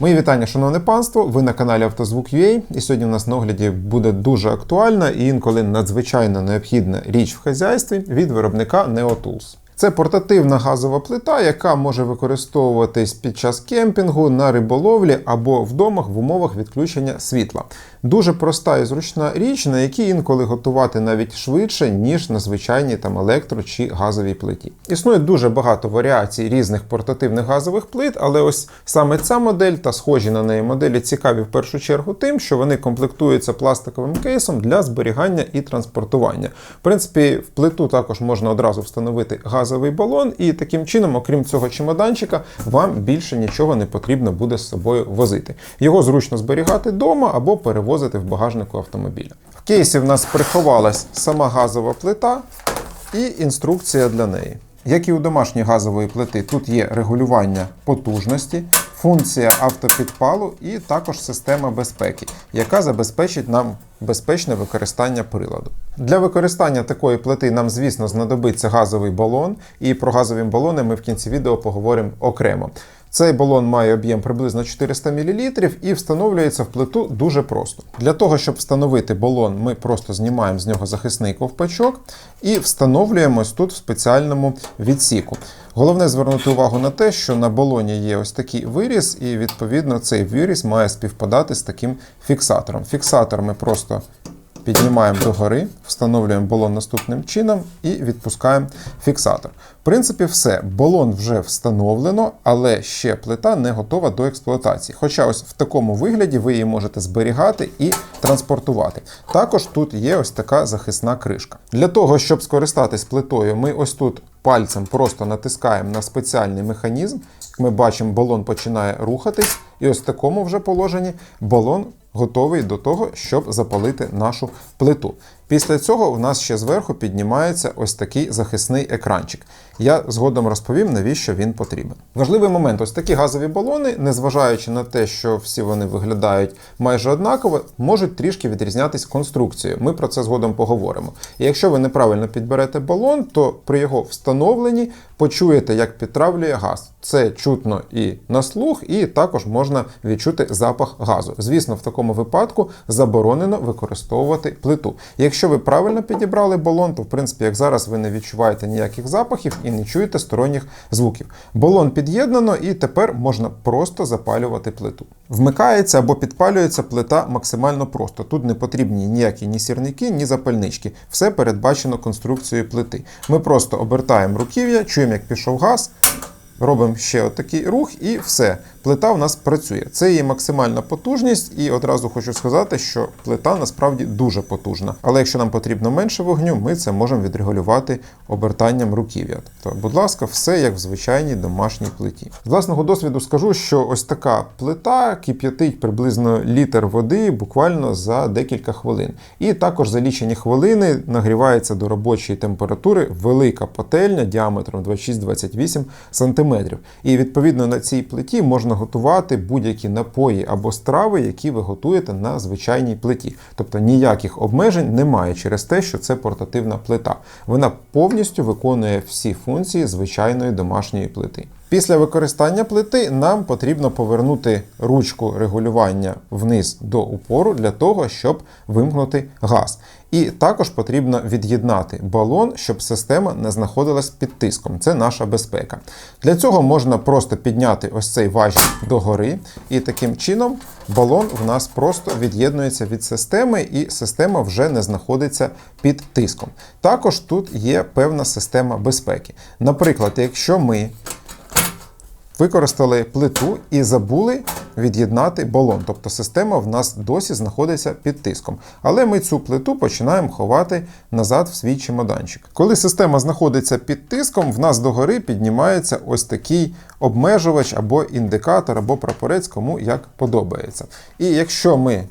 Мої вітання, шановне панство. Ви на каналі Автозвук.ua і сьогодні у нас на огляді буде дуже актуальна і інколи надзвичайно необхідна річ в хазяйстві від виробника NeoTools. Це портативна газова плита, яка може використовуватись під час кемпінгу, на риболовлі або вдома в умовах відключення світла. Дуже проста і зручна річ, на якій інколи готувати навіть швидше, ніж на звичайній там електро чи газовій плиті. Існує дуже багато варіацій різних портативних газових плит, але ось саме ця модель та схожі на неї моделі цікаві в першу чергу тим, що вони комплектуються пластиковим кейсом для зберігання і транспортування. В принципі, в плиту також можна одразу встановити газовий балон, і таким чином, окрім цього чемоданчика, вам більше нічого не потрібно буде з собою возити. Його зручно зберігати вдома або перевозити в багажнику автомобіля. В кейсі в нас приховалась сама газова плита і інструкція для неї. Як і у домашньої газової плити, тут є регулювання потужності, функція автопідпалу і також система безпеки, яка забезпечить нам безпечне використання приладу. Для використання такої плити нам, звісно, знадобиться газовий балон, і про газові балони ми в кінці відео поговоримо окремо. Цей балон має об'єм приблизно 400 мл і встановлюється в плиту дуже просто. Для того, щоб встановити балон, ми просто знімаємо з нього захисний ковпачок і встановлюємо ось тут в спеціальному відсіку. Головне звернути увагу на те, що на балоні є ось такий виріз, і відповідно цей виріз має співпадати з таким фіксатором. Фіксатор ми просто піднімаємо догори, встановлюємо балон наступним чином і відпускаємо фіксатор. В принципі, все. Балон вже встановлено, але ще плита не готова до експлуатації. Хоча ось в такому вигляді ви її можете зберігати і транспортувати. Також тут є ось така захисна кришка. Для того, щоб скористатись плитою, ми ось тут пальцем просто натискаємо на спеціальний механізм. Ми бачимо, балон починає рухатись, і ось в такому вже положенні балон готовий до того, щоб запалити нашу плиту. Після цього в нас ще зверху піднімається ось такий захисний екранчик. Я згодом розповім, навіщо він потрібен. Важливий момент: ось такі газові балони, незважаючи на те, що всі вони виглядають майже однаково, можуть трішки відрізнятись конструкцією. Ми про це згодом поговоримо. І якщо ви неправильно підберете балон, то при його встановленні почуєте, як підтравлює газ. Це чутно і на слух, і також можна відчути запах газу. Звісно, в такому випадку заборонено використовувати плиту. Якщо ви правильно підібрали балон, то в принципі, як зараз, ви не відчуваєте ніяких запахів і не чуєте сторонніх звуків. Балон під'єднано, і тепер можна просто запалювати плиту. Вмикається або підпалюється плита максимально просто. Тут не потрібні ніякі ні сірники, ні запальнички. Все передбачено конструкцією плити. Ми просто обертаємо руків'я, чуємо, як пішов газ. Робимо ще отакий рух, і все. Плита у нас працює. Це її максимальна потужність, і одразу хочу сказати, що плита насправді дуже потужна. Але якщо нам потрібно менше вогню, ми це можемо відрегулювати обертанням руків'я. Тобто, будь ласка, все як в звичайній домашній плиті. З власного досвіду скажу, що ось така плита кип'ятить приблизно літр води буквально за декілька хвилин. І також за лічені хвилини нагрівається до робочої температури велика пательня діаметром 26-28 см. І відповідно на цій плиті можна готувати будь-які напої або страви, які ви готуєте на звичайній плиті. Тобто ніяких обмежень немає через те, що це портативна плита. Вона повністю виконує всі функції звичайної домашньої плити. Після використання плити нам потрібно повернути ручку регулювання вниз до упору для того, щоб вимкнути газ. І також потрібно від'єднати балон, щоб система не знаходилась під тиском. Це наша безпека. Для цього можна просто підняти ось цей важіль догори, і таким чином балон в нас просто від'єднується від системи, і система вже не знаходиться під тиском. Також тут є певна система безпеки. Наприклад, якщо ми використали плиту і забули від'єднати балон. Тобто система в нас досі знаходиться під тиском. Але ми цю плиту починаємо ховати назад в свій чемоданчик. Коли система знаходиться під тиском, в нас догори піднімається ось такий обмежувач або індикатор, або прапорець, кому як подобається. І якщо ми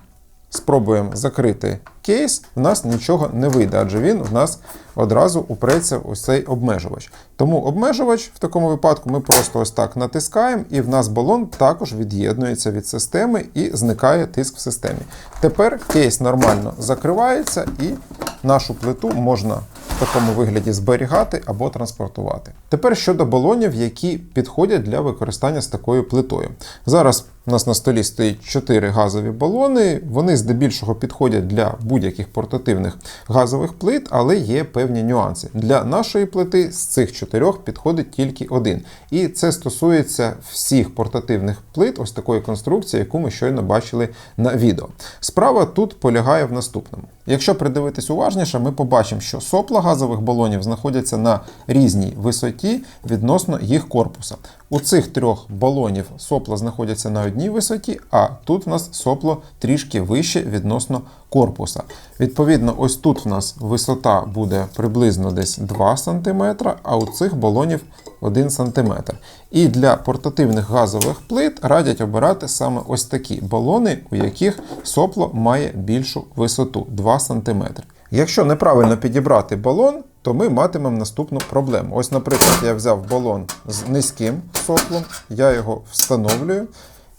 спробуємо закрити кейс, в нас нічого не вийде, адже він в нас одразу упреться ось цей обмежувач. Тому обмежувач в такому випадку ми просто ось так натискаємо, і в нас балон також від'єднується від системи і зникає тиск в системі. Тепер кейс нормально закривається і нашу плиту можна в такому вигляді зберігати або транспортувати. Тепер щодо балонів, які підходять для використання з такою плитою. Зараз У нас на столі стоїть 4 газові балони. Вони здебільшого підходять для будь-яких портативних газових плит, але є певні нюанси. Для нашої плити з цих чотирьох підходить тільки один. І це стосується всіх портативних плит, ось такої конструкції, яку ми щойно бачили на відео. Справа тут полягає в наступному. Якщо придивитись уважніше, ми побачимо, що сопла газових балонів знаходяться на різній висоті відносно їх корпуса. У цих трьох балонів сопла знаходяться на одній висоті, а тут в нас сопло трішки вище відносно корпуса. Відповідно, ось тут в нас висота буде приблизно десь 2 см, а у цих балонів 1 см. І для портативних газових плит радять обирати саме ось такі балони, у яких сопло має більшу висоту 2 см. Якщо неправильно підібрати балон, то ми матимемо наступну проблему. Ось, наприклад, я взяв балон з низьким соплом, я його встановлюю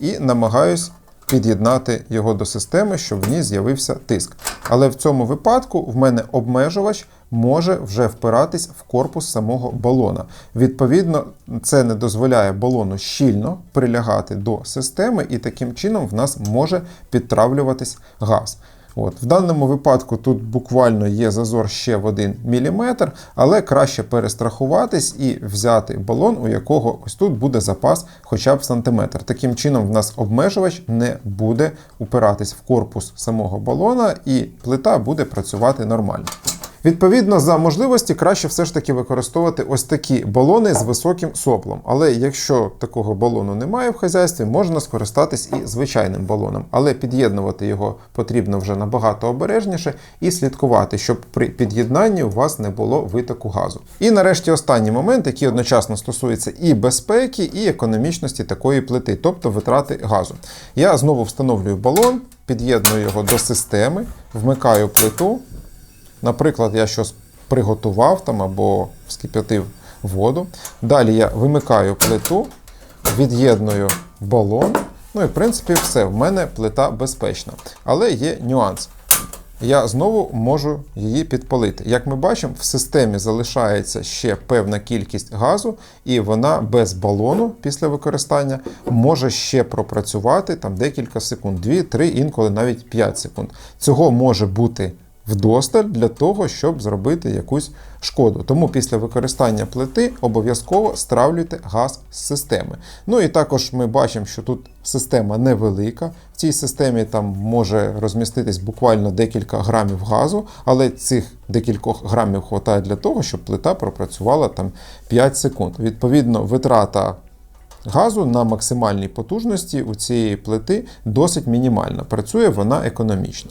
і намагаюсь під'єднати його до системи, щоб в ній з'явився тиск. Але в цьому випадку в мене обмежувач може вже впиратись в корпус самого балона. Відповідно, це не дозволяє балону щільно прилягати до системи, і таким чином в нас може підтравлюватись газ. От. В даному випадку тут буквально є зазор ще в 1 мм, але краще перестрахуватись і взяти балон, у якого ось тут буде запас хоча б сантиметр. Таким чином, в нас обмежувач не буде упиратись в корпус самого балона, і плита буде працювати нормально. Відповідно, за можливості краще все ж таки використовувати ось такі балони з високим соплом. Але якщо такого балону немає в хазяйстві, можна скористатись і звичайним балоном. Але під'єднувати його потрібно вже набагато обережніше і слідкувати, щоб при під'єднанні у вас не було витоку газу. І нарешті останній момент, який одночасно стосується і безпеки, і економічності такої плити, тобто витрати газу. Я знову встановлюю балон, під'єдную його до системи, вмикаю плиту. Наприклад, я щось приготував там або вскип'ятив воду. Далі я вимикаю плиту, від'єдную балон. Ну і в принципі все. В мене плита безпечна. Але є нюанс. Я знову можу її підпалити. Як ми бачимо, в системі залишається ще певна кількість газу, і вона без балону після використання може ще пропрацювати там декілька секунд, 2-3, інколи навіть 5 секунд. Цього може бути вдосталь для того, щоб зробити якусь шкоду. Тому після використання плити обов'язково стравлюйте газ з системи. Ну і також ми бачимо, що тут система невелика. В цій системі там може розміститись буквально декілька грамів газу, але цих декількох грамів вистачає для того, щоб плита пропрацювала там 5 секунд. Відповідно, витрата. Газу на максимальній потужності у цієї плити досить мінімальна. Працює вона економічно.